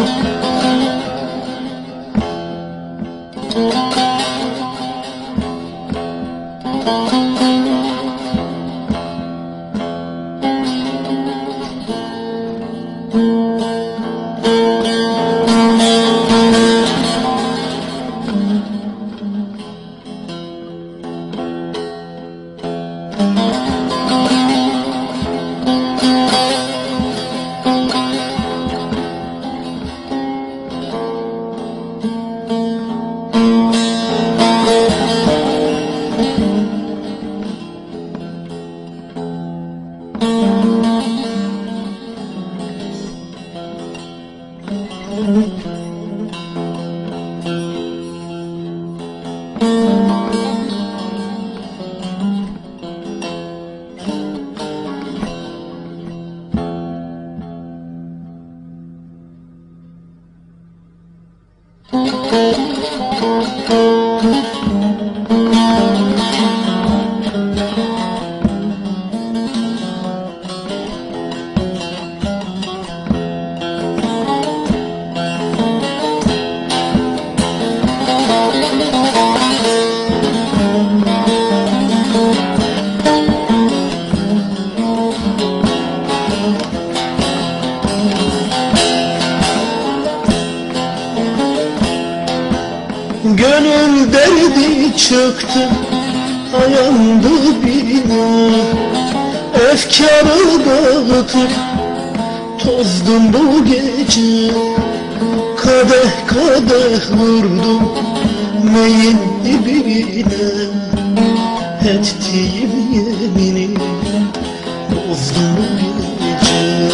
Thank mm -hmm. you. Gönül derdi çıktı Ayandı birine Efkarı dağıtıp Tozdum bu gece. Kadeh kadeh vurdum Neyin dibine. Ettiğim yemini Bozdum bu gece.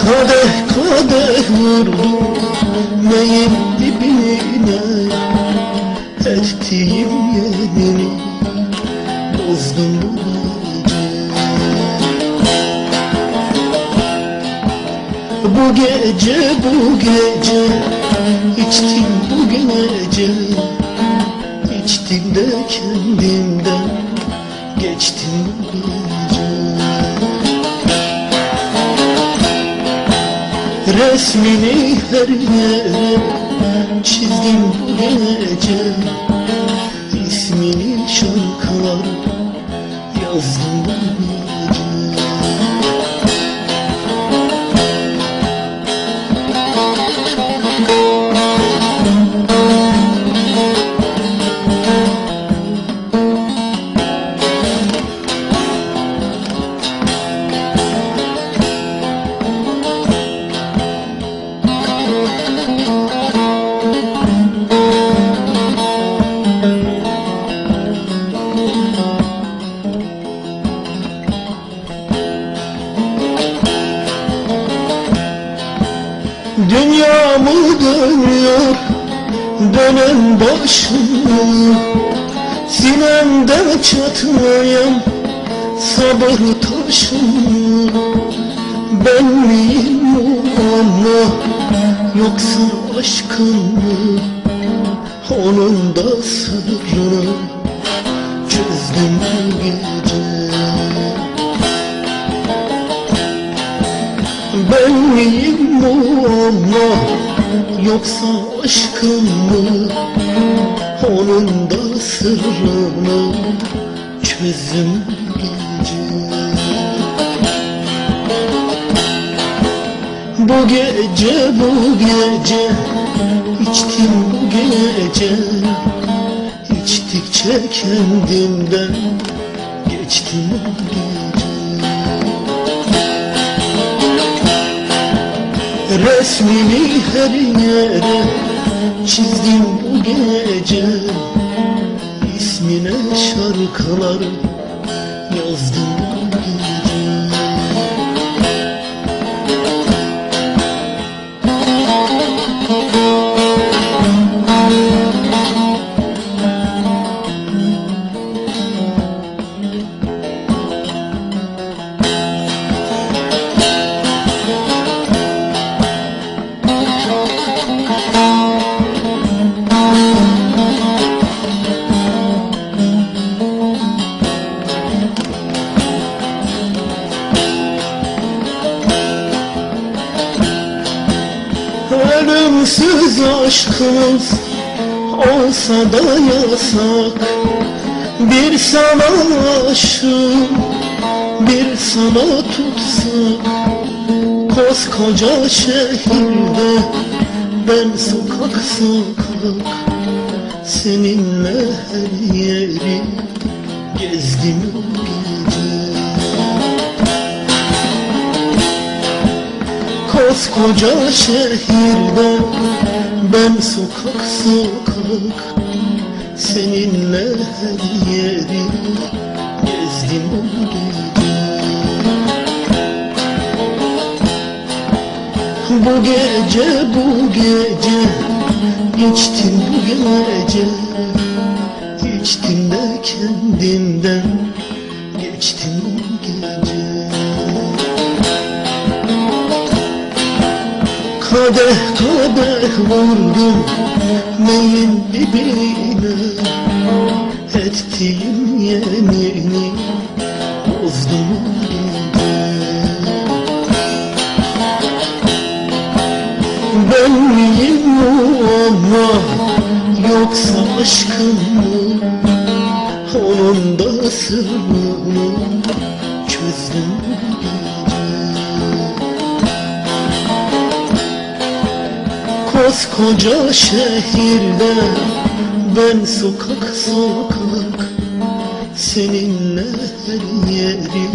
Kadeh kadeh vurdum neyin dibine Ettiğim yemini bozdum bu gece. Bu gece bu gece içtim bu gece. İçtim de kendimden geçtim bu gece Resmini her yere çizdim bu gece. İsmini şarkılar yazdım bu gece Dünya mı dönüyor? Dönen başım Sinemde çatlayan sabır taşım Ben miyim ama yoksa aşkın mı? Onun da sırrını çözdüm bu Ben miyim bu ama yoksa aşkın mı? Onun da sırrını çözdüm bu gece Bu gece bu gece içtim bu gece. İçtikçe kendimden geçtim bu gece Resmini her yere çizdim bu gece. İsmine şarkılar yazdım Sensiz aşkımız olsa da yasak. Bir sana aşık, bir sana tutsak. Koskoca şehirde ben sokak sokak Seninle her yeri gezdim o gece Koskoca şehirde ben sokak sokak Seninle her yeri gezdim gece. Bu gece bu gece içtim bu gece. İçtim de kendimden geçtim bu Kadeh kadeh vurdum neyin dibine Ettiğim yemini bozdum Ben miyim ama yoksa aşkım mı? Onun da sırrını çözdüm gece Koskoca şehirde ben sokak sokak Seninle her yeri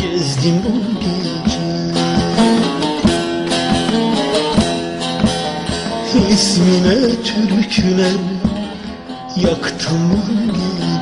gezdim o gece. İsmine türküler yaktım o gece